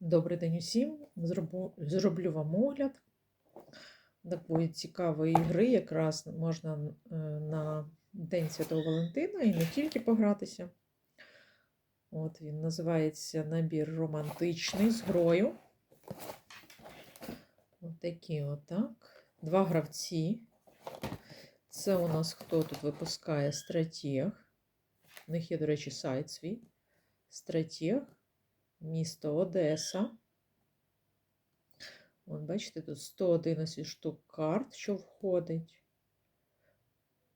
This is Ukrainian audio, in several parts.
Добрий день усім. Зроблю, вам огляд такої цікавої ігри. Якраз можна е, на День Святого Валентина і не тільки погратися. От він називається набір романтичний з грою. От такі отак. Два гравці. Це у нас хто тут випускає стратег. У них є, до речі, сайт свій. Стратег місто Одеса. От, бачите, тут 111 штук карт, що входить.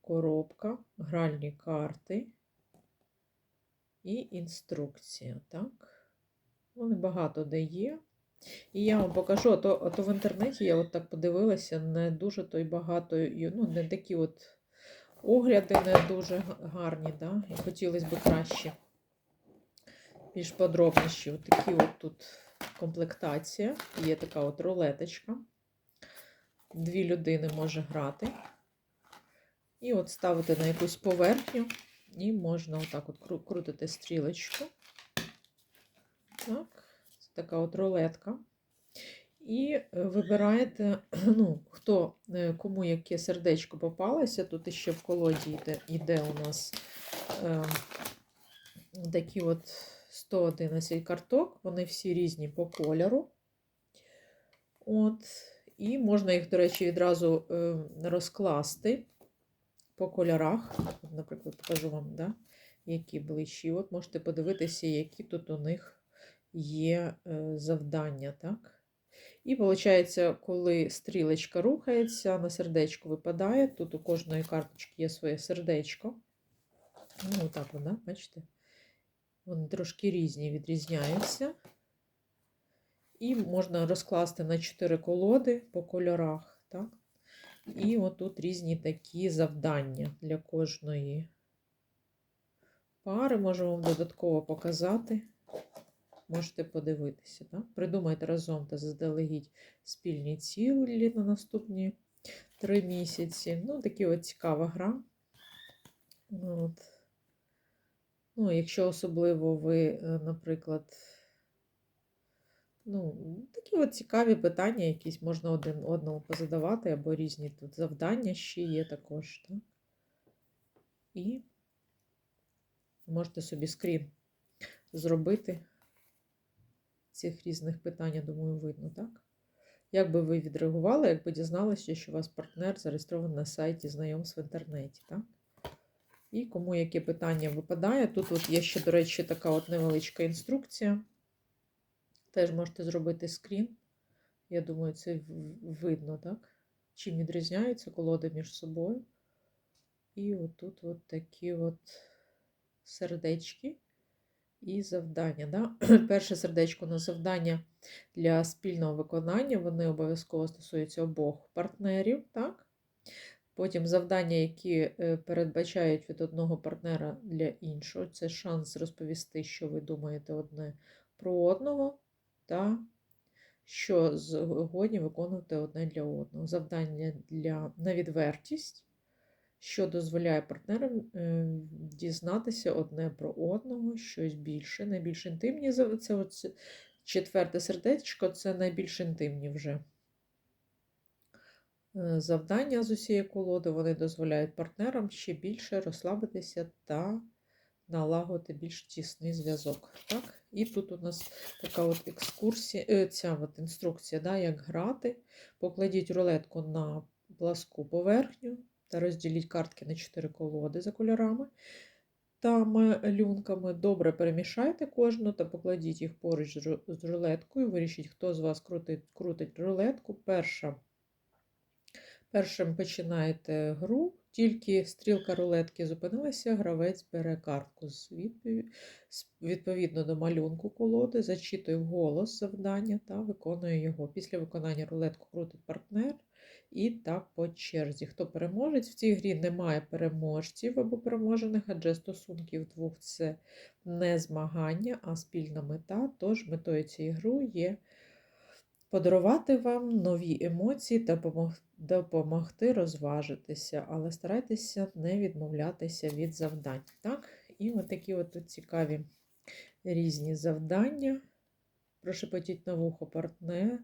Коробка, гральні карти і інструкція. Так? Вони багато де є. І я вам покажу, а то, а то в інтернеті я от так подивилася, не дуже то й багато, ну, не такі от огляди не дуже гарні, да? і хотілося б краще більш подробніші. От такі от тут комплектація. Є така от рулеточка. Дві людини може грати. І от ставити на якусь поверхню, і можна отак от крутити стрілочку. Так, це така от рулетка. І е, вибираєте, ну, хто, е, кому яке сердечко попалося. Тут ще в колоді йде, йде у нас е, такі от 111 карток, вони всі різні по кольору. От. І можна їх, до речі, відразу е, розкласти по кольорах. Наприклад, покажу вам, да, які ближчі. От можете подивитися, які тут у них є е, завдання. так? І виходить, коли стрілочка рухається, на сердечко випадає. Тут у кожної карточки є своє сердечко. Ну, отак, да, бачите? Вони трошки різні відрізняються. І можна розкласти на 4 колоди по кольорах. Так? І отут різні такі завдання для кожної пари. Можу вам додатково показати. Можете подивитися. Так? Придумайте разом та заздалегідь спільні цілі на наступні 3 місяці. Ну, такі от цікава гра. От. Ну, якщо особливо ви, е, наприклад, ну, такі от цікаві питання, якісь можна один одному позадавати, або різні тут завдання ще є також. Так? І можете собі скрін зробити цих різних питань, я думаю, видно, так? Як би ви відреагували, якби дізналися, що у вас партнер зареєстрований на сайті знайомств в інтернеті, так? І кому яке питання випадає. Тут от є ще, до речі, така от невеличка інструкція. Теж можете зробити скрін. Я думаю, це видно, так? Чим відрізняються колоди між собою. І отут от такі от сердечки і завдання. Да? Перше сердечко на завдання для спільного виконання. Вони обов'язково стосуються обох партнерів. так? Потім завдання, які е, передбачають від одного партнера для іншого, це шанс розповісти, що ви думаєте одне про одного, та що згодні виконувати одне для одного. Завдання для, на відвертість, що дозволяє партнерам е, дізнатися одне про одного, щось більше, найбільш інтимні. Це от четверте сердечко це найбільш інтимні вже. Е, завдання з усієї колоди вони дозволяють партнерам ще більше розслабитися та налагодити більш тісний зв'язок. Так? І тут у нас така от екскурсія, е, ця от інструкція, да, як грати. Покладіть рулетку на пласку поверхню та розділіть картки на 4 колоди за кольорами та малюнками. Добре перемішайте кожну та покладіть їх поруч з рулеткою. Вирішіть, хто з вас крутить, крутить рулетку. Перша Першим починаєте гру, тільки стрілка рулетки зупинилася, гравець бере картку відповідно до малюнку колоди, зачитує вголос завдання та виконує його. Після виконання рулетку крутить партнер і так по черзі. Хто переможець? В цій грі немає переможців або переможених, адже стосунків двох це не змагання, а спільна мета. Тож метою цієї гри є подарувати вам нові емоції та допомогти розважитися, але старайтеся не відмовлятися від завдань. Так? І от такі от цікаві різні завдання. прошепотіть на вухо партнер,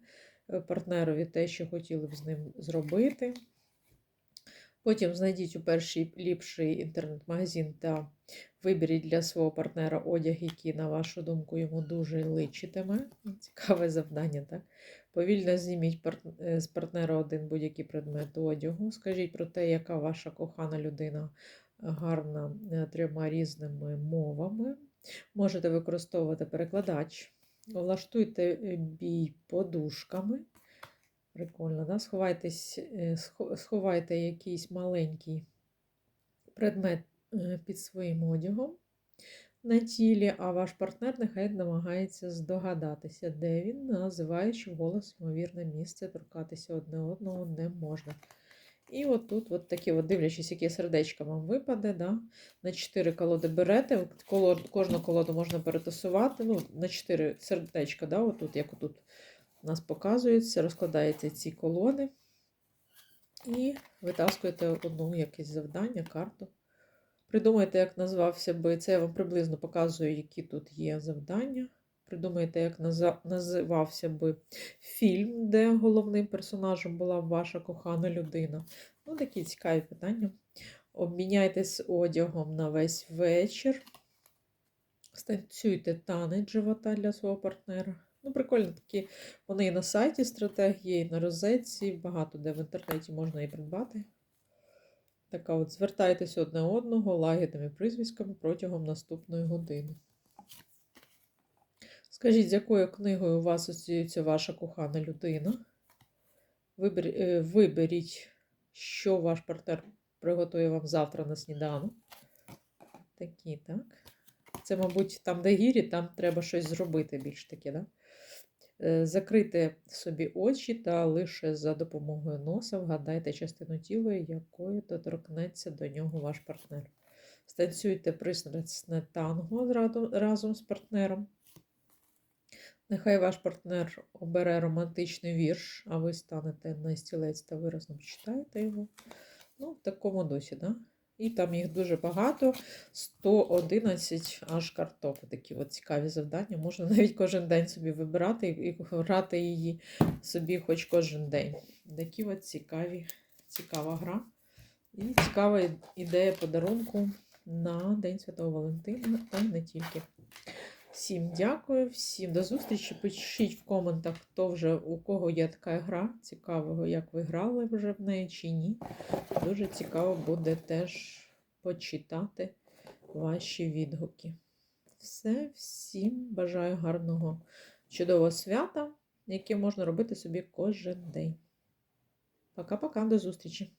партнерові те, що хотіли б з ним зробити. Потім знайдіть у перший ліпший інтернет-магазин та виберіть для свого партнера одяг, який, на вашу думку, йому дуже личитиме. Цікаве завдання, так? Повільно зніміть е, з партнера один будь-який предмет одягу. Скажіть про те, яка ваша кохана людина гарна е, трьома різними мовами. Можете використовувати перекладач. Влаштуйте е, бій подушками. Прикольно, да? Сховайтесь, е, сховайте якийсь маленький предмет е, під своїм одягом на тілі, а ваш партнер нехай намагається здогадатися, де він, називаючи вголос ймовірне місце, торкатися одне одного не можна. І от тут, от такі, от дивлячись, яке сердечко вам випаде, да? на 4 колоди берете, кожну колоду можна перетасувати, ну, на 4 сердечка, да? отут, як отут у нас показується, розкладаєте ці колоди і витаскуєте одну якесь завдання, карту. Придумайте, як назвався би, це я вам приблизно показую, які тут є завдання. Придумайте, як називався би фільм, де головним персонажем була ваша кохана людина. Ну, такі цікаві питання. Обміняйтесь одягом на весь вечір. Станцюйте танець живота для свого партнера. Ну, прикольно такі. Вони і на сайті стратегії, і на розетці, багато де в інтернеті можна і придбати. Така от звертайтеся одне одного лагідними прізвиськами протягом наступної години. Скажіть, з якою книгою у вас асоціюється ваша кохана людина? Вибер, е, виберіть, що ваш партнер приготує вам завтра на сніданок. Такі, так? Це, мабуть, там, де гірі, там треба щось зробити більш таке, да? Е, Закрийте собі очі та лише за допомогою носа вгадайте частину тіла, якою доторкнеться до нього ваш партнер. Станцюйте пристрасне танго разом з партнером. Нехай ваш партнер обере романтичний вірш, а ви станете на стілець та виразно прочитаєте його. Ну, в такому досі, да? І там їх дуже багато. 111 аж карток. Такі от цікаві завдання. Можна навіть кожен день собі вибирати і грати її собі хоч кожен день. Такі от цікаві, цікава гра. І цікава ідея подарунку на День Святого Валентина, та й не тільки. Всім дякую, всім до зустрічі. Пишіть в коментах, хто вже у кого є така гра. Цікавого, як ви грали вже в неї чи ні. Дуже цікаво буде теж почитати ваші відгуки. Все, всім бажаю гарного, чудового свята, яке можна робити собі кожен день. Пока-пока, до зустрічі!